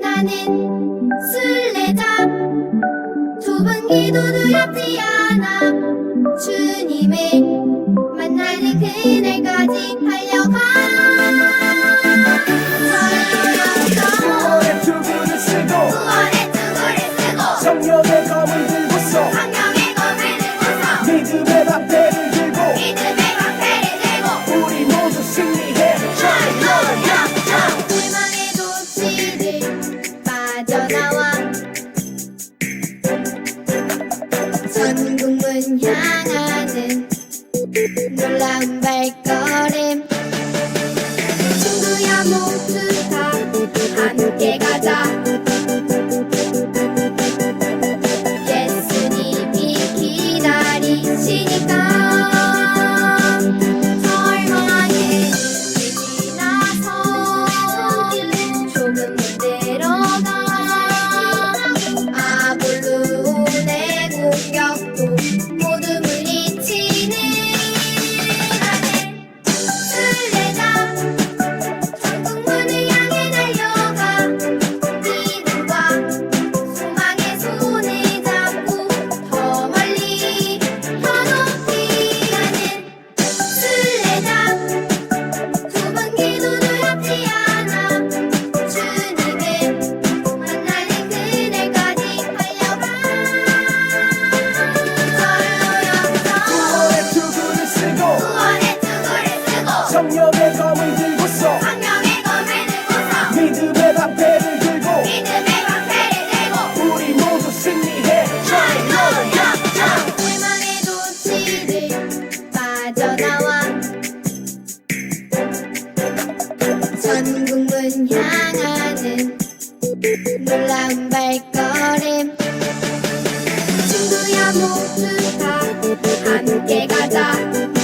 나는 술래자 좁은 기도도 엽지 않아. 주님을 만나는 그날까지 달려가. đường làm bay cao 성령의 검을 들고서. 성령의 검을 들고서. 믿음의 방패를 들고. 믿음의 방패를 들고. 우리 모두 승리해. 할렐루야. 불만의 도치를 빠져나와. 전국문 향하는 놀라운 발걸음. 친구야 모두 다 함께 가자.